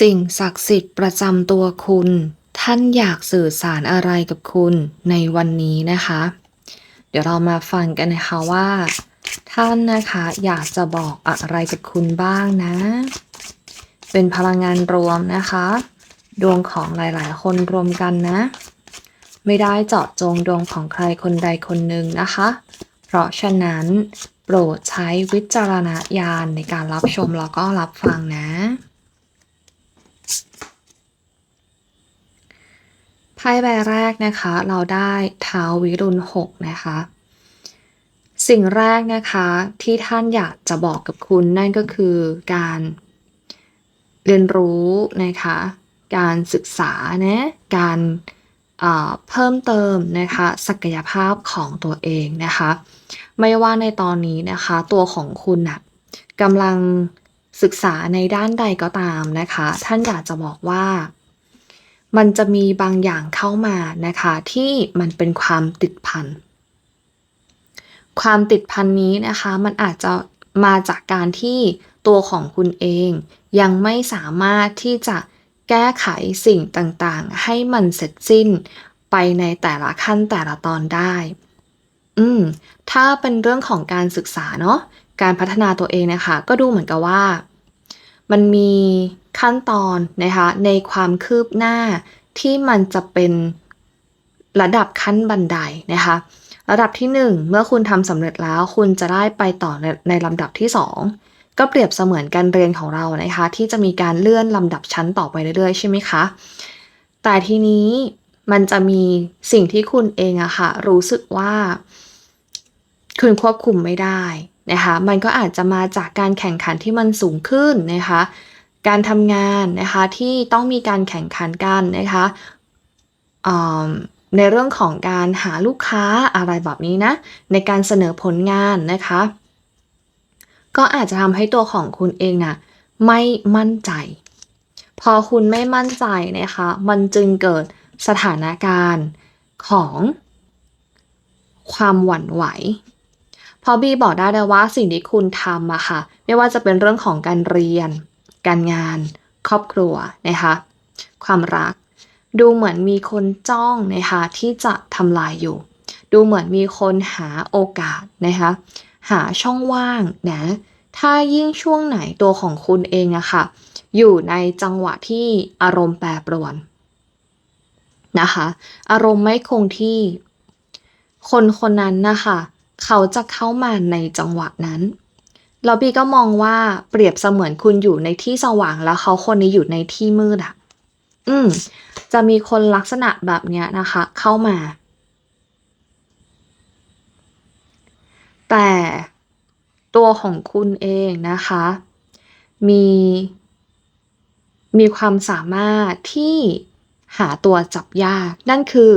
สิ่งศักดิ์สิทธิ์ประจำตัวคุณ ท่านอยากสื่อสารอะไรกับคุณในวันนี้นะคะ เดี๋ยวเรามาฟังกันนะคะว่า ท่านนะคะอยากจะบอกอะไรกับคุณบ้างนะ เป็นพลังงานรวมนะคะ ดวงของหลายๆ คนรวมกันนะ ไม่ได้เจาะจงดวงของใครคนใดคนหนึ่งนะคะ เพราะฉะนั้น โปรดใช้วิจารณญาณในการรับชมแล้วก็รับฟังนะ ไพ่ใบแรกนะคะ เราได้เท้าวิรุณหกนะคะ สิ่งแรกนะคะที่ท่านอยากจะบอกกับคุณนั่นก็คือการเรียนรู้นะคะ การศึกษานะการเอ่อเพิ่มเติมนะคะศักยภาพของตัวเองนะคะ ไม่ว่าในตอนนี้นะคะ ตัวของคุณนะกำลัง ศึกษาในด้านใดก็ตามนะคะ ท่านอยากจะบอกว่า มันจะมีบางอย่างเข้ามานะคะ ที่มันเป็นความติดพันความติดพันนี้นะคะ มันอาจจะมาจากการที่ตัวของคุณเอง ยังไม่สามารถที่จะแก้ไขสิ่งต่างๆ ให้มันเสร็จสิ้นไปในแต่ละขั้นแต่ละตอนได้ อืม ถ้าเป็นเรื่องของการศึกษาเนาะ การพัฒนาตัวเองนะคะก็ดูเหมือนกับว่า มันมีขั้นตอนนะคะในความคืบหน้าที่มันจะเป็นระดับขั้นบันไดนะคะระดับที่ 1 เมื่อคุณทำสำเร็จแล้วคุณจะได้ไปต่อในในลำดับที่ 2 ก็เปรียบเสมือนการเรียนของเรานะคะ ที่จะมีการเลื่อนลำดับชั้นต่อไปเรื่อยๆ ใช่ไหมคะ แต่ทีนี้มันจะมีสิ่งที่คุณเองอะค่ะ รู้สึกว่า คุณควบคุมไม่ได้ นะคะมันก็อาจจะมาจากการแข่งขันที่มันสูงขึ้นนะคะการทำงานนะคะที่ต้องมีการแข่งขันกันนะคะในเรื่องของการหาลูกค้าอะไรแบบนี้นะในการเสนอผลงานนะคะก็อาจจะทำให้ตัวของคุณเองน่ะไม่มั่นใจ พอคุณไม่มั่นใจนะคะมันจึงเกิดสถานการณ์ของความหวั่นไหว พอบีบอกได้เลยว่าสิ่งที่คุณทำอะค่ะ ไม่ว่าจะเป็นเรื่องของการเรียน การงาน ครอบครัวนะคะความรัก ดูเหมือนมีคนจ้องนะคะที่จะทำลายอยู่ ดูเหมือนมีคนหาโอกาสนะคะหาช่องว่างนะถ้ายิ่งช่วงไหนตัวของคุณเองอะค่ะ อยู่ในจังหวะที่อารมณ์แปรปรวนนะคะ อารมณ์ไม่คงที่ คนคนนั้นนะคะ เขาจะเข้ามาในจังหวะนั้นแล้วบีก็มองว่าเปรียบเสมือนคุณอยู่ในที่สว่างแล้วเขาคนนี้อยู่ในที่มืดอะ อืม จะมีคนลักษณะแบบเนี้ยนะคะ เข้ามา แต่ตัวของคุณเองนะคะ มี มีความสามารถที่หาตัวจับยาก นั่นคือ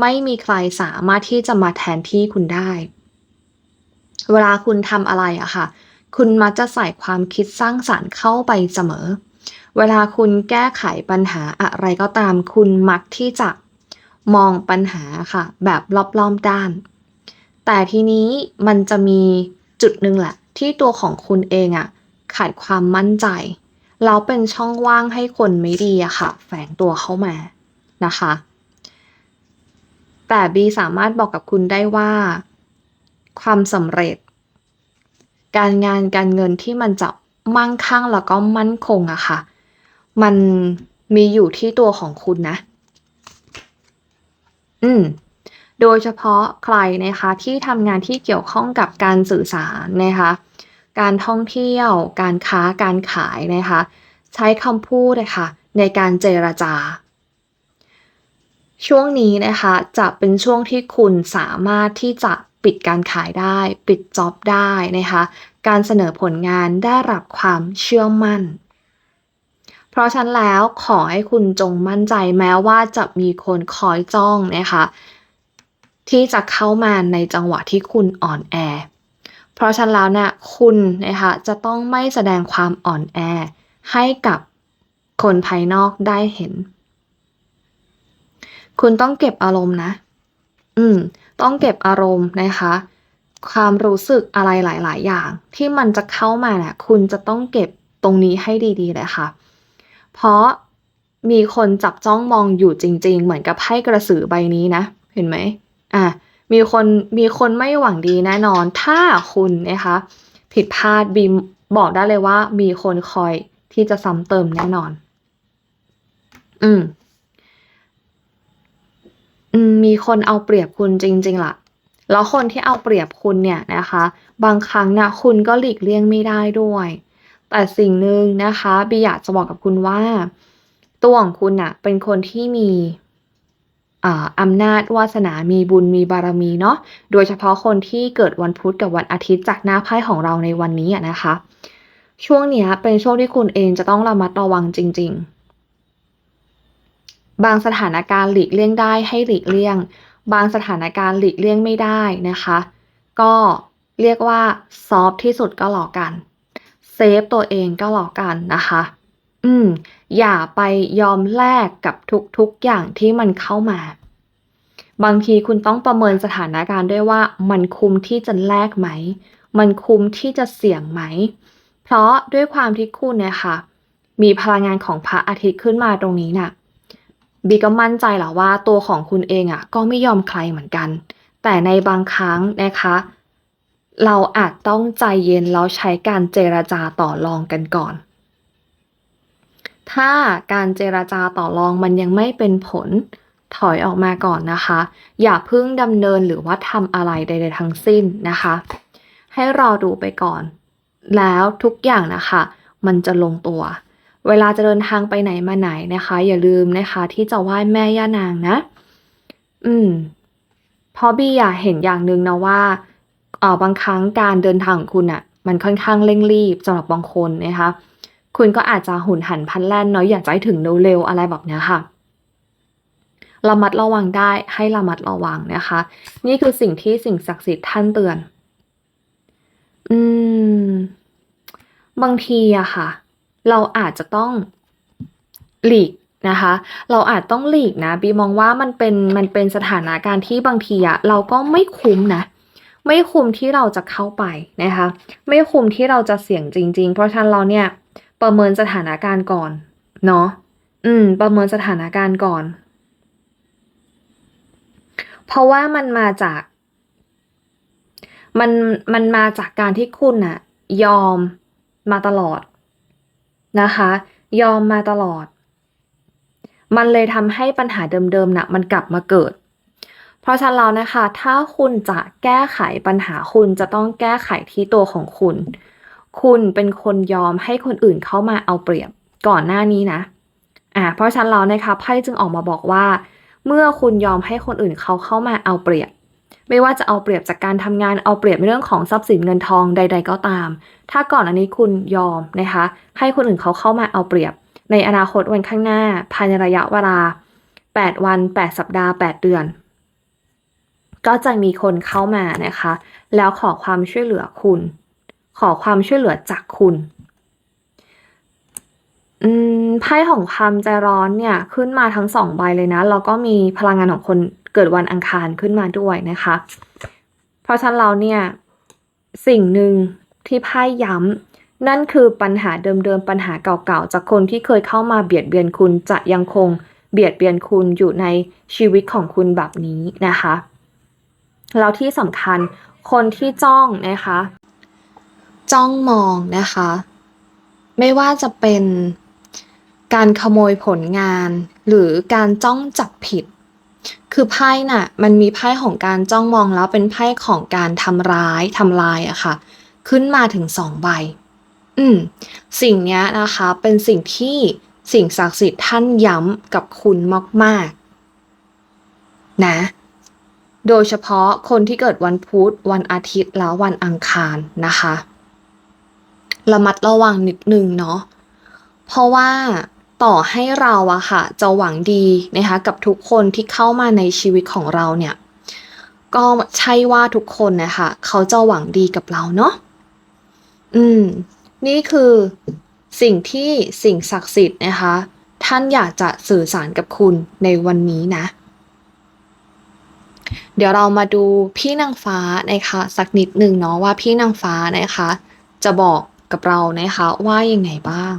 ไม่มีใครสามารถที่จะมาแทนที่คุณได้ เวลาคุณทำอะไรอะค่ะ คุณมักจะใส่ความคิดสร้างสรรค์เข้าไปเสมอ เวลาคุณแก้ไขปัญหาอะไรก็ตาม คุณมักที่จะมองปัญหาค่ะ แบบรอบๆด้าน แต่ทีนี้มันจะมีจุดหนึ่งแหละ ที่ตัวของคุณเองอะขาดความมั่นใจแล้วเป็นช่องว่างให้คนไม่ดีอะค่ะ แฝงตัวเข้ามานะคะ แต่บีสามารถบอกกับคุณได้ว่า ความสำเร็จ การงานการเงินที่มันจะมั่งคั่งแล้วก็มั่นคงอะค่ะ มันมีอยู่ที่ตัวของคุณนะ อืม โดยเฉพาะใครนะคะที่ทำงานที่เกี่ยวข้องกับการสื่อสารนะคะ การท่องเที่ยว การค้า การขายนะคะ ใช้คำพูดนะคะในการเจรจา ช่วงนี้นะคะจะเป็นช่วงที่คุณสามารถที่จะ ปิดการขายได้ ปิดจ็อบได้นะคะ การเสนอผลงานได้รับความเชื่อมั่น เพราะฉะนั้นแล้วขอให้คุณจงมั่นใจแม้ว่าจะมีคนคอยจ้องนะคะที่จะเข้ามาในจังหวะที่คุณอ่อนแอ เพราะฉะนั้นแล้วเนี่ยคุณนะคะจะต้องไม่แสดงความอ่อนแอ ให้กับคนภายนอกได้เห็น คุณต้องเก็บอารมณ์นะ อืม ต้องเก็บอารมณ์นะคะ ความรู้สึกอะไรหลาย ๆ อย่าง ที่มันจะเข้ามาเนี่ยคุณจะต้องเก็บตรงนี้ให้ดีๆเลยค่ะ เพราะมีคนจับจ้องมองอยู่จริง ๆ เหมือนกับไพ่กระสือใบนี้นะ เห็นไหมอะมีคนมีคนไม่หวังดีแน่นอน ถ้าคุณนะคะ ผิดพลาดบีมบอกได้เลยว่า มีคนคอยที่จะซ้ำเติมแน่นอน อืม อืม มีคนเอาเปรียบคุณจริง ๆ ล่ะ แล้วคนที่เอาเปรียบคุณเนี่ยนะคะ บางครั้งนะคุณก็หลีกเลี่ยงไม่ได้ด้วย แต่สิ่งหนึ่งนะคะบีอยากจะบอกกับคุณว่า ตัวของคุณน่ะ เป็นคนที่มีอ่าอำนาจวาสนา มีบุญ มีบารมีเนาะ โดยเฉพาะคนที่เกิดวันพุธกับวันอาทิตย์จากหน้าไพ่ของเราในวันนี้นะคะ ช่วงเนี้ยเป็นช่วงที่คุณเองจะต้องระมัดระวังจริง ๆ บางสถานการณ์หลีกเลี่ยงได้ให้หลีกเลี่ยง บางสถานการณ์หลีกเลี่ยงไม่ได้นะคะ ก็เรียกว่าซอฟที่สุดก็หลอกกันเซฟตัวเองก็หลอกกันนะคะ อืม อย่าไปยอมแลกกับทุกๆอย่างที่มันเข้ามา บางทีคุณต้องประเมินสถานการณ์ด้วยว่ามันคุ้มที่จะแลกไหม มันคุ้มที่จะเสี่ยงไหม เพราะด้วยความที่คุณเนี่ยค่ะ มีพลังงานของพระอาทิตย์ขึ้นมาตรงนี้น่ะ บีก็มั่นใจแหละว่าตัวของคุณเองอะก็ไม่ยอมใครเหมือนกัน แต่ในบางครั้งนะคะ เราอาจต้องใจเย็นแล้วใช้การเจรจาต่อรองกันก่อน ถ้าการเจรจาต่อรองมันยังไม่เป็นผลถอยออกมาก่อนนะคะ อย่าเพิ่งดำเนินหรือว่าทำอะไรใดๆทั้งสิ้นนะคะ ให้รอดูไปก่อน แล้วทุกอย่างนะคะ มันจะลงตัว เวลาจะเดินทางไปไหนมาไหนนะคะ อย่าลืมนะคะที่จะไหว้แม่ย่านางนะ อืมเพราะบี้อยากเห็นอย่างหนึ่งนะว่าเออบางครั้งการเดินทางของคุณอะมันค่อนข้างเร่งรีบสำหรับบางคนนะคะ คุณก็อาจจะหุนหันพลันแล่นเนาะอยากจะให้ถึงเร็วๆอะไรแบบเนี้ยค่ะระมัดระวังได้ให้ระมัดระวังนะคะ นี่คือสิ่งที่สิ่งศักดิ์สิทธิ์ท่านเตือน อืม บางทีอะค่ะ เราอาจจะต้องหลีกนะคะ เราอาจต้องหลีกนะบีมองว่ามันเป็นมันเป็นสถานการณ์ที่บางทีอะเราก็ไม่คุ้มนะไม่คุ้มที่เราจะเข้าไปนะคะ ไม่คุ้มที่เราจะเสี่ยงจริง ๆ เพราะฉะนั้นเราเนี่ยประเมินสถานการณ์ก่อนเนาะอืม ประเมินสถานการณ์ก่อน เพราะว่ามันมาจาก มันมันมาจากการที่คุณน่ะ ยอมมาตลอด นะคะ ยอมมาตลอด มันเลยทำให้ปัญหาเดิมๆน่ะมันกลับมาเกิด เพราะฉะนั้นแล้วนะคะ ถ้าคุณจะแก้ไขปัญหาคุณจะต้องแก้ไขที่ตัวของคุณ คุณเป็นคนยอมให้คนอื่นเข้ามาเอาเปรียบก่อนหน้านี้นะอ่าเพราะฉะนั้นแล้วนะคะไพ่จึงออกมาบอกว่า เมื่อคุณยอมให้คนอื่นเขาเข้ามาเอาเปรียบ ไม่ว่าจะเอาเปรียบจากการทำงานเอาเปรียบในเรื่องของทรัพย์สินเงินทองใด ๆ ก็ตาม ถ้าก่อนอันนี้คุณยอมนะคะ ให้คนอื่นเขาเข้ามาเอาเปรียบ ในอนาคตวันข้างหน้า ภายในระยะเวลา 8 วัน 8 สัปดาห์ 8 เดือน ก็จะมีคนเข้ามานะคะ แล้วขอความช่วยเหลือคุณ ขอความช่วยเหลือจากคุณไพ่ของความใจร้อนเนี่ยขึ้นมาทั้งสองใบเลยนะแล้วก็มีพลังงานของคน เกิดวันอังคารขึ้นมาด้วยนะคะ เพราะฉะนั้นเราเนี่ยสิ่งหนึ่งที่ไพ่ย้ำนั่นคือปัญหาเดิมๆปัญหาเก่าๆ จากคนที่เคยเข้ามาเบียดเบียนคุณจะยังคงเบียดเบียนคุณอยู่ในชีวิตของคุณแบบนี้นะคะแล้วที่สำคัญคนที่จ้องนะคะ จ้องมองนะคะ ไม่ว่าจะเป็นการขโมยผลงาน หรือการจ้องจับผิด คือไพ่น่ะมันมีไพ่ของการจ้องมองแล้วเป็นไพ่ของการทำร้ายทำลายอะค่ะ ขึ้นมาถึงสองใบ อืม สิ่งเนี้ยนะคะเป็นสิ่งที่สิ่งศักดิ์สิทธิ์ท่านย้ำกับคุณมากๆ นะ โดยเฉพาะคนที่เกิดวันพุธวันอาทิตย์แล้ววันอังคารนะคะ ระมัดระวังนิดนึงเนาะเพราะว่า ต่อให้เราอะค่ะจะหวังดีนะคะกับทุกคนที่เข้ามาในชีวิตของเราเนี่ย ก็ใช่ว่าทุกคนนะคะเขาจะหวังดีกับเราเนาะอืม นี่คือสิ่งที่สิ่งศักดิ์สิทธิ์นะคะ ท่านอยากจะสื่อสารกับคุณในวันนี้นะ เดี๋ยวเรามาดูพี่นางฟ้านะคะสักนิดหนึ่งเนาะว่าพี่นางฟ้านะคะ จะบอกกับเรานะคะว่ายังไงบ้าง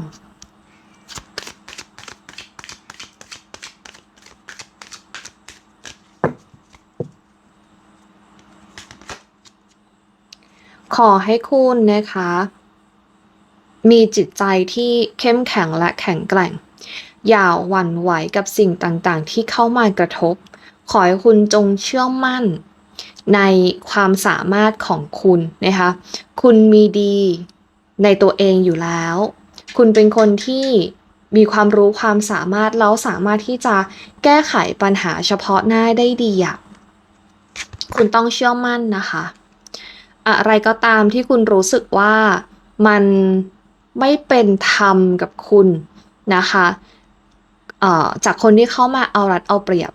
อให้คุณนะคะ มีจิตใจที่เข้มแข็งและแข็งแกร่ง อย่าหวั่นไหวกับสิ่งต่างๆ ที่เข้ามากระทบ ขอให้คุณจงเชื่อมั่นในความสามารถของคุณนะคะ คุณมีดีในตัวเองอยู่แล้ว คุณเป็นคนที่มีความรู้ความสามารถแล้วสามารถที่จะแก้ไขปัญหาเฉพาะหน้าได้ดีอะคุณต้องเชื่อมั่นนะคะ อะไรก็ตามที่คุณรู้สึกว่ามันไม่เป็นธรรมกับคุณนะคะจากคนที่เข้ามาเอารัดเอาเปรียบ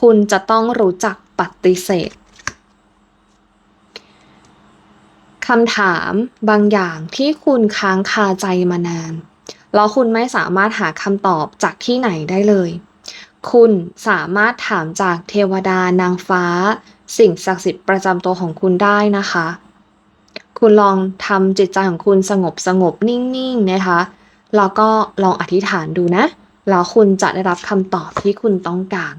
คุณจะต้องรู้จักปฏิเสธคำถามบางอย่างที่คุณค้างคาใจมานาน แล้วคุณไม่สามารถหาคำตอบจากที่ไหนได้เลย คุณสามารถถามจากเทวดานางฟ้า สิ่งศักดิ์สิทธิ์ประจำตัวของคุณได้นะคะ คุณลองทำจิตใจของคุณสงบสงบนิ่งๆนะคะแล้วก็ลองอธิษฐานดูนะ แล้วคุณจะได้รับคำตอบที่คุณต้องการ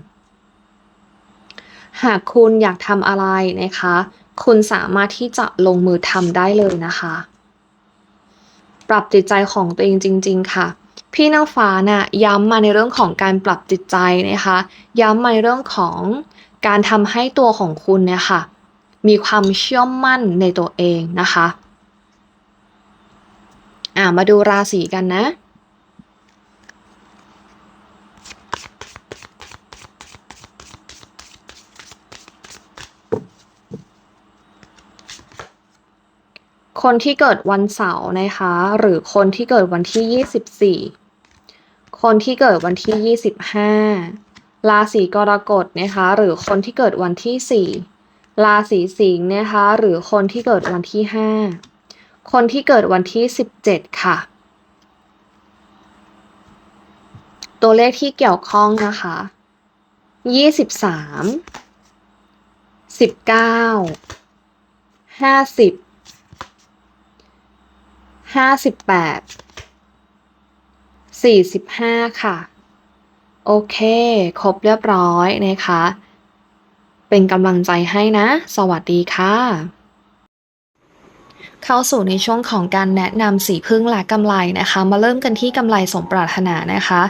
หากคุณอยากทำอะไรนะคะ คุณสามารถที่จะลงมือทำได้เลยนะคะ ปรับจิตใจของตัวเองจริง ๆ ค่ะพี่นางฟ้านะ่ะย้ำมาในเรื่องของการปรับจิตใจนะคะ ย้ำมาในเรื่องของ การทำให้ตัวของคุณเนี่ยค่ะ มีความเชื่อมั่นในตัวเองนะคะอ่ามาดูราศีกันนะ คนที่เกิดวันเสาร์นะคะ หรือคนที่เกิดวันที่ 24 คนที่เกิดวันที่ 25 ราศีกรกฎนะคะหรือคนที่เกิดวันที่ 4 ราศีสิงห์นะคะหรือคนที่เกิดวันที่ 5 คนที่เกิดวันที่ 17 ค่ะ ตัวเลขที่เกี่ยวข้องนะคะ 23 19 50ห้าสิบแปดสี่สิบห้าค่ะ โอเค ครบเรียบร้อยนะคะ เป็นกำลังใจให้นะ สวัสดีค่ะ เข้าสู่ในช่วงของการแนะนำสีพึ่งและกำไรนะคะ มาเริ่มกันที่กำไรสมปรารถนานะคะ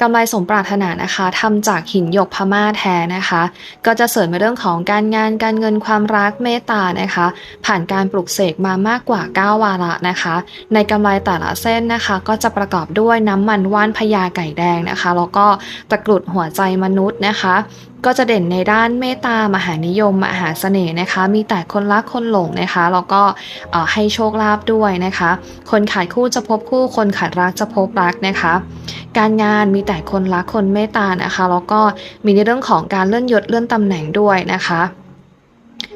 กำไรสมปรารถนานะคะทำจากหินหยกพม่าแท้นะคะ ก็จะเสริมในเรื่องของการงานการเงินความรักเมตตานะคะ ผ่านการปลุกเสกมามากกว่า 9 วาระนะคะ ในกำไรแต่ละเส้นนะคะ ก็จะประกอบด้วยน้ำมันว่านพญาไก่แดงนะคะ แล้วก็ตะกรุดหัวใจมนุษย์นะคะก็จะเด่นในด้านเมตตามหานิยม มหาเสน่ห์นะคะ มีแต่คนรักคนหลงนะคะแล้วก็ให้โชคลาภด้วยนะคะ คนขายคู่จะพบคู่คนขาดรักจะพบรักนะคะ การงานมีแต่คนรักคนเมตตานะคะ แล้วก็มีในเรื่องของการเลื่อนยศเลื่อนตำแหน่งด้วยนะคะ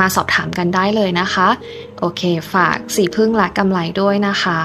มาสอบถามกันได้เลยนะคะ โอเค ฝากสีพึ่งและกำไรด้วยนะคะ